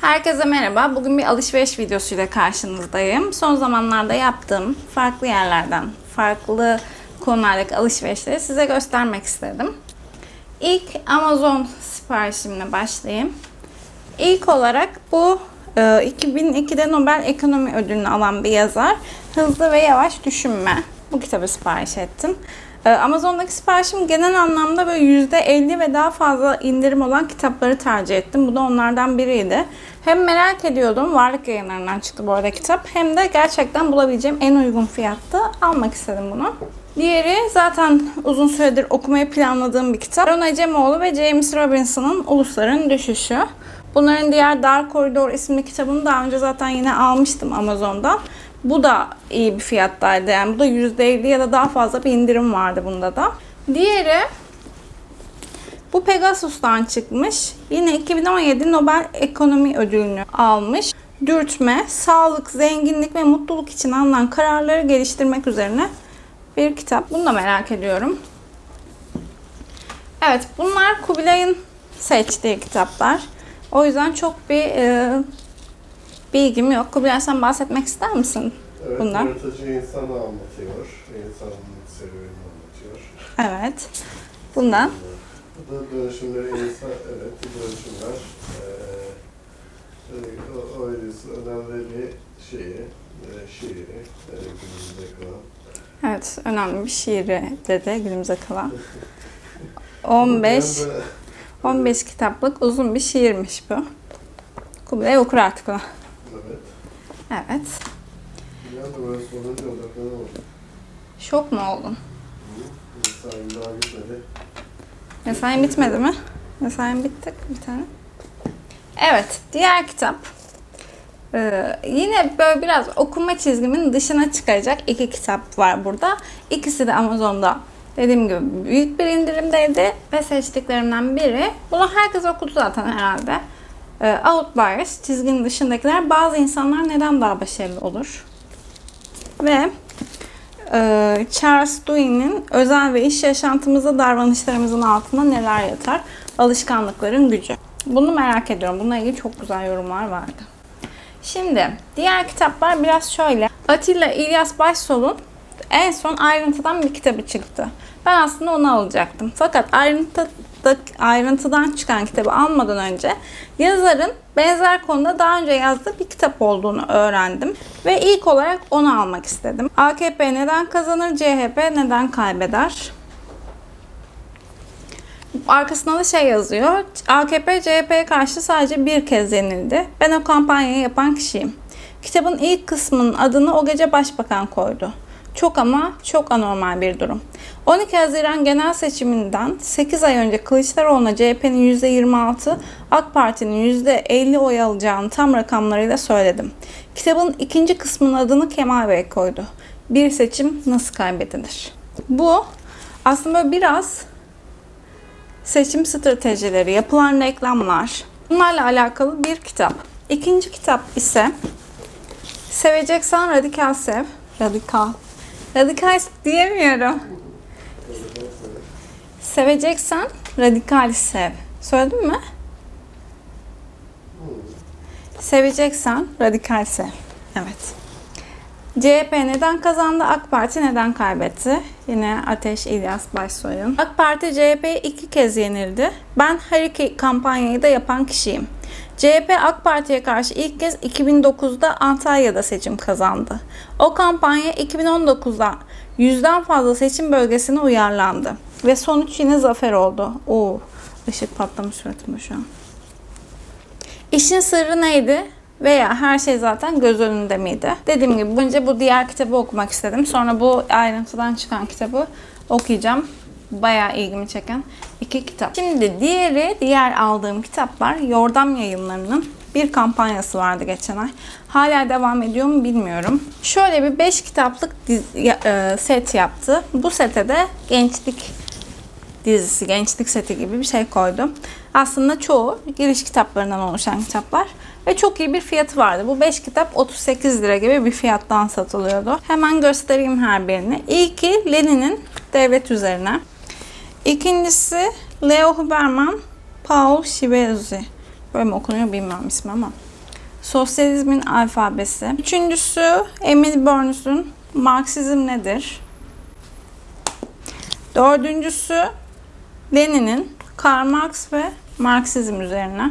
Herkese merhaba. Bugün bir alışveriş videosuyla karşınızdayım. Son zamanlarda yaptığım farklı yerlerden, farklı konulardaki alışverişleri size göstermek istedim. İlk Amazon siparişimle başlayayım. İlk olarak bu e, 2002'de Nobel Ekonomi Ödülünü alan bir yazar Hızlı ve Yavaş Düşünme. Bu kitabı sipariş ettim. E, Amazon'daki siparişim genel anlamda böyle %50 ve daha fazla indirim olan kitapları tercih ettim. Bu da onlardan biriydi. Hem merak ediyordum, varlık yayınlarından çıktı bu arada kitap. Hem de gerçekten bulabileceğim en uygun fiyatta almak istedim bunu. Diğeri zaten uzun süredir okumayı planladığım bir kitap. Ron Acemoğlu ve James Robinson'ın Ulusların Düşüşü. Bunların diğer Dark Corridor isimli kitabını daha önce zaten yine almıştım Amazon'dan. Bu da iyi bir fiyattaydı. Yani bu da %50 ya da daha fazla bir indirim vardı bunda da. Diğeri bu Pegasus'tan çıkmış. Yine 2017 Nobel Ekonomi Ödülünü almış. Dürtme, sağlık, zenginlik ve mutluluk için alınan kararları geliştirmek üzerine bir kitap. Bunu da merak ediyorum. Evet, bunlar Kubilay'ın seçtiği kitaplar. O yüzden çok bir e, bilgim yok. Kubilay sen bahsetmek ister misin Evet, bundan? yaratıcı insanı anlatıyor. İnsanın serüvenini anlatıyor. Evet. Bundan. Bu da dönüşümleri insan, evet dönüşümler. Ee, o, o önemli bir şeyi, e, şiiri, e, günümüzde kalan. Evet, önemli bir şiiri dedi günümüze kalan. 15 Ben de- 15 kitaplık uzun bir şiirmiş bu. Kubilay okur artık onu. Evet. Evet. Bir anda böyle sorunca odaklanamadım. Şok mu oldun? Mesaim daha bitmedi. Mesain bitmedi mi? Mesain bitti bir tane. Evet, diğer kitap. Ee, yine böyle biraz okuma çizgimin dışına çıkaracak iki kitap var burada. İkisi de Amazon'da dediğim gibi büyük bir indirimdeydi ve seçtiklerimden biri. Bunu herkes okudu zaten herhalde. Ee, Outliers, çizginin dışındakiler bazı insanlar neden daha başarılı olur? Ve e, Charles Dewey'nin özel ve iş yaşantımızda davranışlarımızın altında neler yatar? Alışkanlıkların gücü. Bunu merak ediyorum. Bununla ilgili çok güzel yorumlar vardı. Şimdi diğer kitaplar biraz şöyle. Atilla İlyas Başsol'un en son ayrıntıdan bir kitabı çıktı. Ben aslında onu alacaktım. Fakat ayrıntı ayrıntıdan çıkan kitabı almadan önce yazarın benzer konuda daha önce yazdığı bir kitap olduğunu öğrendim. Ve ilk olarak onu almak istedim. AKP neden kazanır, CHP neden kaybeder? Arkasında da şey yazıyor. AKP CHP'ye karşı sadece bir kez yenildi. Ben o kampanyayı yapan kişiyim. Kitabın ilk kısmının adını o gece başbakan koydu. Çok ama çok anormal bir durum. 12 Haziran genel seçiminden 8 ay önce Kılıçdaroğlu'na CHP'nin %26, AK Parti'nin %50 oy alacağını tam rakamlarıyla söyledim. Kitabın ikinci kısmının adını Kemal Bey koydu. Bir seçim nasıl kaybedilir? Bu aslında biraz seçim stratejileri, yapılan reklamlar, bunlarla alakalı bir kitap. İkinci kitap ise Seveceksen Radikal Sev. Radikal. Radikal diyemiyorum. Seveceksen radikal sev. Söyledin mi? Seveceksen radikal sev. Evet. CHP neden kazandı? AK Parti neden kaybetti? Yine Ateş İlyas Başsoy'un. AK Parti CHP iki kez yenildi. Ben her iki kampanyayı da yapan kişiyim. CHP AK Parti'ye karşı ilk kez 2009'da Antalya'da seçim kazandı. O kampanya 2019'da yüzden fazla seçim bölgesine uyarlandı. Ve sonuç yine zafer oldu. Oo, ışık patlamış suratımda şu an. İşin sırrı neydi? Veya her şey zaten göz önünde miydi? Dediğim gibi önce bu diğer kitabı okumak istedim. Sonra bu ayrıntıdan çıkan kitabı okuyacağım. Bayağı ilgimi çeken iki kitap. Şimdi diğeri, diğer aldığım kitaplar Yordam Yayınları'nın bir kampanyası vardı geçen ay. Hala devam ediyor mu bilmiyorum. Şöyle bir 5 kitaplık diz- ya- e, set yaptı. Bu sete de gençlik dizisi, gençlik seti gibi bir şey koydum. Aslında çoğu giriş kitaplarından oluşan kitaplar ve çok iyi bir fiyatı vardı. Bu 5 kitap 38 lira gibi bir fiyattan satılıyordu. Hemen göstereyim her birini. İlki Lenin'in Devlet Üzerine. İkincisi Leo Huberman, Paul Şivezi. Böyle mi okunuyor bilmiyorum ismi ama. Sosyalizmin Alfabesi. Üçüncüsü Emil Burns'un Marksizm nedir? Dördüncüsü Lenin'in Karl Marx ve Marksizm üzerine.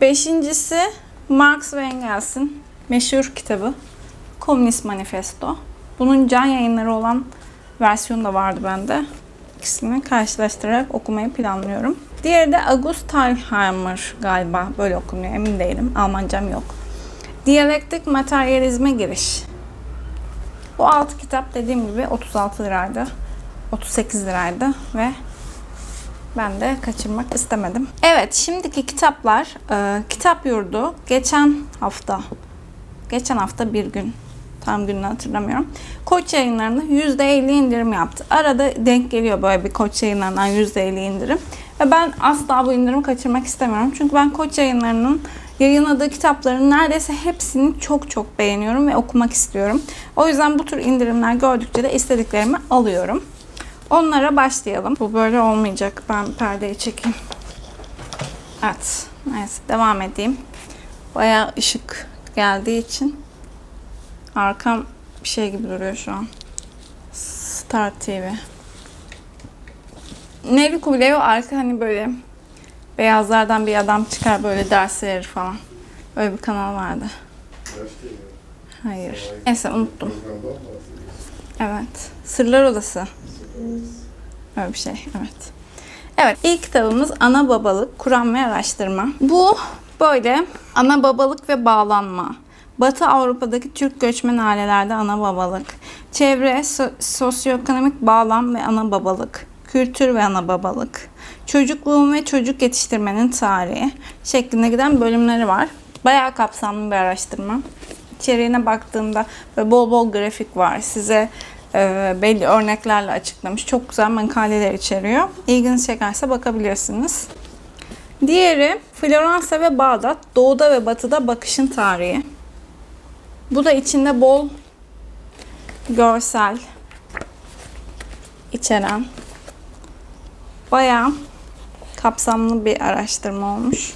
Beşincisi Marx ve Engels'in meşhur kitabı Komünist Manifesto. Bunun can yayınları olan versiyonu da vardı bende. İkisini karşılaştırarak okumayı planlıyorum. Diğeri de August Thalheimer galiba böyle okunuyor emin değilim. Almancam yok. Diyalektik materyalizme giriş. Bu altı kitap dediğim gibi 36 liraydı. 38 liraydı ve ben de kaçırmak istemedim. Evet, şimdiki kitaplar e, Kitap Yurdu geçen hafta geçen hafta bir gün tam gününü hatırlamıyorum. Koç yayınlarında %50 indirim yaptı. Arada denk geliyor böyle bir Koç yayınlarından %50 indirim. Ve ben asla bu indirimi kaçırmak istemiyorum. Çünkü ben Koç yayınlarının yayınladığı kitapların neredeyse hepsini çok çok beğeniyorum ve okumak istiyorum. O yüzden bu tür indirimler gördükçe de istediklerimi alıyorum. Onlara başlayalım. Bu böyle olmayacak. Ben perdeyi çekeyim. Evet. Neyse devam edeyim. Bayağı ışık geldiği için arkam bir şey gibi duruyor şu an. Star TV. Nevri Kubilay'ı arka hani böyle beyazlardan bir adam çıkar böyle ders verir falan. Öyle bir kanal vardı. Hayır. Neyse unuttum. Evet. Sırlar Odası. Öyle bir şey, evet. Evet, ilk kitabımız Ana Babalık, Kuram ve Araştırma. Bu böyle ana babalık ve bağlanma. Batı Avrupa'daki Türk göçmen ailelerde ana babalık. Çevre, so- sosyoekonomik bağlam ve ana babalık. Kültür ve ana babalık. Çocukluğun ve çocuk yetiştirmenin tarihi şeklinde giden bölümleri var. Bayağı kapsamlı bir araştırma. İçeriğine baktığımda bol bol grafik var. Size e, belli örneklerle açıklamış. Çok güzel makaleler içeriyor. İlginizi çekerse bakabilirsiniz. Diğeri Floransa ve Bağdat, Doğuda ve Batı'da bakışın tarihi. Bu da içinde bol görsel içeren bayağı kapsamlı bir araştırma olmuş.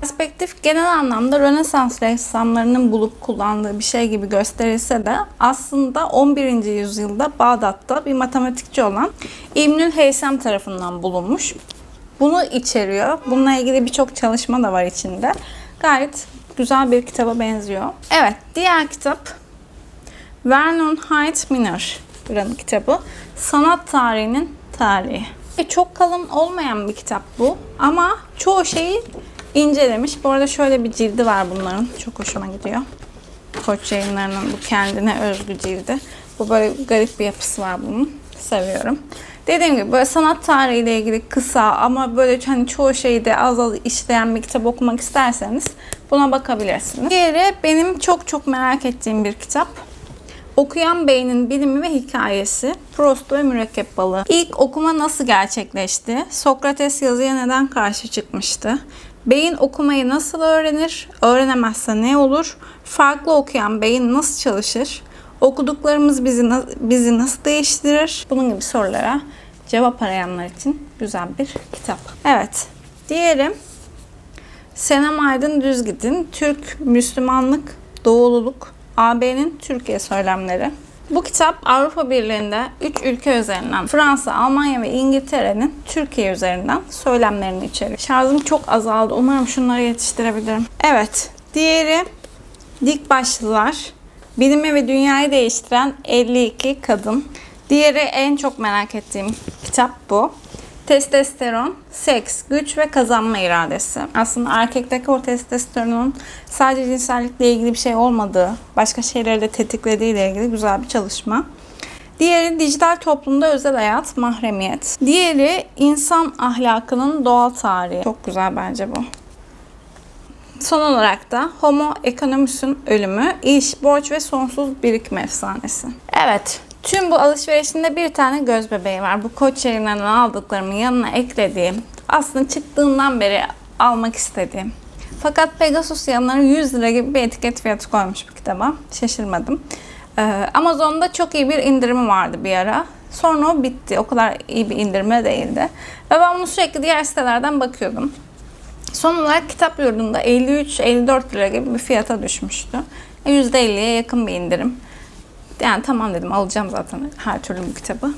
Perspektif genel anlamda Rönesans ressamlarının bulup kullandığı bir şey gibi gösterilse de aslında 11. yüzyılda Bağdat'ta bir matematikçi olan İbnül Heysem tarafından bulunmuş. Bunu içeriyor. Bununla ilgili birçok çalışma da var içinde. Gayet güzel bir kitaba benziyor. Evet, diğer kitap Vernon Hyde Miner'ın kitabı. Sanat tarihinin tarihi. E, Çok kalın olmayan bir kitap bu ama çoğu şeyi incelemiş. Bu arada şöyle bir cildi var bunların. Çok hoşuma gidiyor. Koç yayınlarının bu kendine özgü cildi. Bu böyle garip bir yapısı var bunun. Seviyorum. Dediğim gibi böyle sanat tarihiyle ilgili kısa ama böyle hani çoğu şeyi de az az işleyen bir kitap okumak isterseniz buna bakabilirsiniz. Diğeri benim çok çok merak ettiğim bir kitap. Okuyan Beynin Bilimi ve Hikayesi, Prost ve Mürekkep Balığı. İlk okuma nasıl gerçekleşti? Sokrates yazıya neden karşı çıkmıştı? Beyin okumayı nasıl öğrenir? Öğrenemezse ne olur? Farklı okuyan beyin nasıl çalışır? Okuduklarımız bizi, bizi nasıl değiştirir? Bunun gibi sorulara cevap arayanlar için güzel bir kitap. Evet, diğerim Senem Aydın Düz Gidin, Türk Müslümanlık, Doğululuk, AB'nin Türkiye söylemleri. Bu kitap Avrupa Birliği'nde 3 ülke üzerinden Fransa, Almanya ve İngiltere'nin Türkiye üzerinden söylemlerini içeriyor. Şarjım çok azaldı. Umarım şunları yetiştirebilirim. Evet. Diğeri Dik Başlılar. Bilimi ve dünyayı değiştiren 52 kadın. Diğeri en çok merak ettiğim kitap bu. Testosteron, seks, güç ve kazanma iradesi. Aslında erkekteki o testosteronun sadece cinsellikle ilgili bir şey olmadığı, başka şeyleri de tetiklediği ile ilgili güzel bir çalışma. Diğeri dijital toplumda özel hayat, mahremiyet. Diğeri insan ahlakının doğal tarihi. Çok güzel bence bu. Son olarak da Homo economus'un ölümü, iş, borç ve sonsuz birikim efsanesi. Evet, tüm bu alışverişinde bir tane göz bebeği var. Bu koç yayınlarından aldıklarımın yanına eklediğim, aslında çıktığından beri almak istediğim. Fakat Pegasus yanları 100 lira gibi bir etiket fiyatı koymuş bu kitaba. Şaşırmadım. Ee, Amazon'da çok iyi bir indirimi vardı bir ara. Sonra o bitti. O kadar iyi bir indirime değildi. Ve ben bunu sürekli diğer sitelerden bakıyordum. Son olarak kitap yurdunda 53-54 lira gibi bir fiyata düşmüştü. E, %50'ye yakın bir indirim. Yani tamam dedim alacağım zaten her türlü bu kitabı.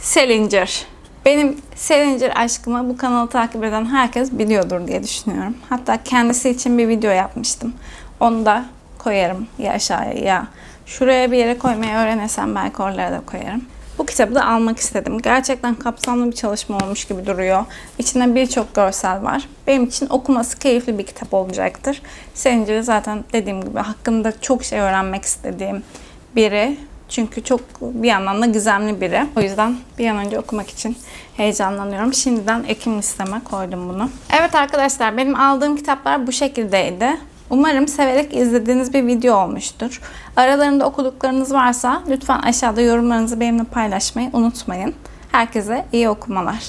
Salinger. Benim Salinger aşkımı bu kanalı takip eden herkes biliyordur diye düşünüyorum. Hatta kendisi için bir video yapmıştım. Onu da koyarım ya aşağıya ya şuraya bir yere koymayı öğrenirsem belki oralara da koyarım. Bu kitabı da almak istedim. Gerçekten kapsamlı bir çalışma olmuş gibi duruyor. İçinde birçok görsel var. Benim için okuması keyifli bir kitap olacaktır. Salinger'i zaten dediğim gibi hakkında çok şey öğrenmek istediğim biri. Çünkü çok bir yandan da gizemli biri. O yüzden bir an önce okumak için heyecanlanıyorum. Şimdiden Ekim listeme koydum bunu. Evet arkadaşlar benim aldığım kitaplar bu şekildeydi. Umarım severek izlediğiniz bir video olmuştur. Aralarında okuduklarınız varsa lütfen aşağıda yorumlarınızı benimle paylaşmayı unutmayın. Herkese iyi okumalar.